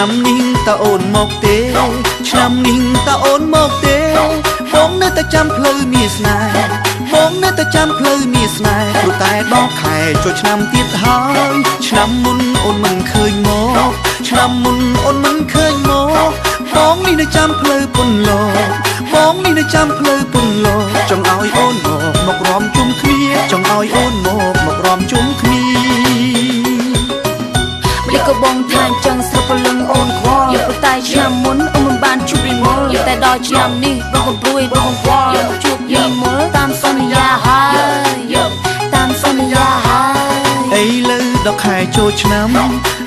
តើអូនមកទេ ឆ្នាំនេះតើអូនមកទេបងនៅតែចាំផ្លូវមានស្នេហ៍បងនៅតែចាំផ្លូវមានស្នេហ៍ព្រោះតែដល់ខែចូលឆ្នាំទៀតហើយឆ្នាំមុនអូនមិនឃើញមកឆ្នាំមុនអូនមិនឃើញមកបងនេះនៅចាំផ្លូវពុនលោបងនេះនៅចាំផ្លូវពុនលោចង់ឲ្យអូនមកមករំជុំគ្នាចង់ឲ្យអូនមកមករំជុំគ្នាម្លិះក៏បងថាអញ្ចឹងស្រុកព្រលឹង អូនមិនបានជួបរីមុលតែដល់ឆ្នាំនេះបងកំព្រួយបងខ្វល់យកជួបរីមុលតាមសន្យាហើយតាមសន្យាហើយអីលើដល់ខែចូលឆ្នាំ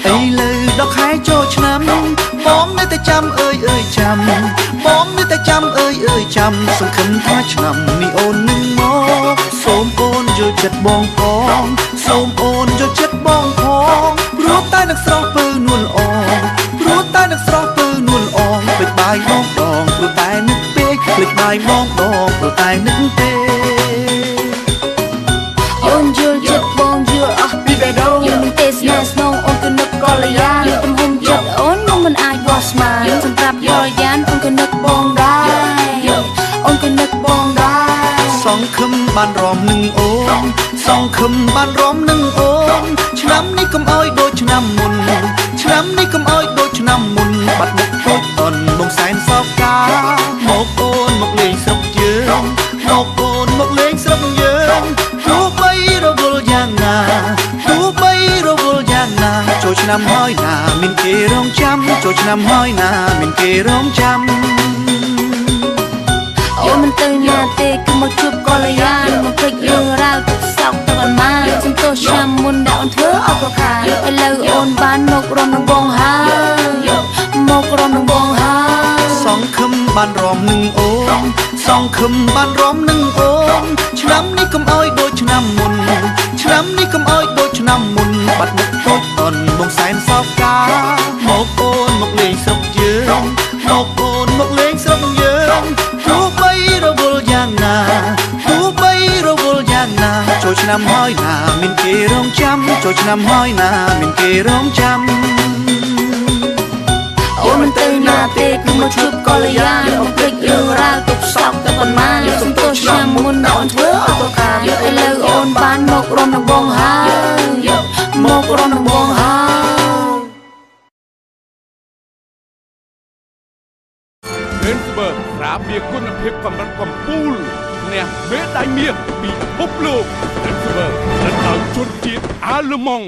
អីលើដល់ខែចូលឆ្នាំបងនៅតែចាំអើយអើយចាំបងនៅតែចាំអើយអើយចាំសង្ឃឹមថាឆ្នាំនេះអូននឹងមកសូមអូនយកចិត្តបងផងសូមអូនយកចិត្ត បាយបងដងព្រោះតែនឹកពេកអូនយល់ចិត្តបងយល់អស់ពីបេះដូងយើងមិនទេសនាស្នងអូនក៏នឹកកល្យានទំហំចិត្តអូននោះមិនអាចបោះស្មានសម្រាប់កល្យានអូនក៏នឹកបងដែរអូនក៏នឹកបងដែរសងខឹមបានរំនឹងអូនសងខឹមបានរំនឹងអូនឆ្នាំនេះកុំអោយដូចឆ្នាំមុនឆ្នាំ ឆ្នាំហើយណាមានគេរងចាំចូលឆ្នាំហើយណាមានគេរងចាំអូនមិនទៅណាទេគឺមកជួបកល្យានមកភ្លេចរឿងរ៉ាវទុកសោកទៅអន្មានសន្តោសឆ្នាំមុនដែលអូនធ្វើអត់ប្រខានឥឡូវអូនបានមករំនឹងបងហើយមករំនឹងបងហើយសងខឹមបានរំនឹងអូនសងខឹមបានរំនឹងអូនឆ្នាំ សែនសោកកាមកអូនមកលេងស្រុកយើងមកអូនមកលេងស្រុកយើងទោះបីរវល់យ៉ាងណាទោះបីរវល់យ៉ាងណាចូលឆ្នាំហើយណាមានគេរងចាំចូលឆ្នាំហើយណាមានគេរងចាំអូនមិនទៅណាទេគឺមកជួបកល្យានអូនភ្លេចរឿងរ៉ាវទុកសោកទៅប៉ុន្មានសន្តោសឆ្នាំមុនដែលអូនធ្វើអត់ប្រខានឥឡូវអូនបានមករំនឹងបងហើយមករំនឹងបងហើយ Rensburg ក្រាបវាគុណភាពកម្រិតកំពូលអ្នកមេដាយមាសពិភពលោក Rensburg ដែលដល់ជនជាតិអាល្លឺម៉ង់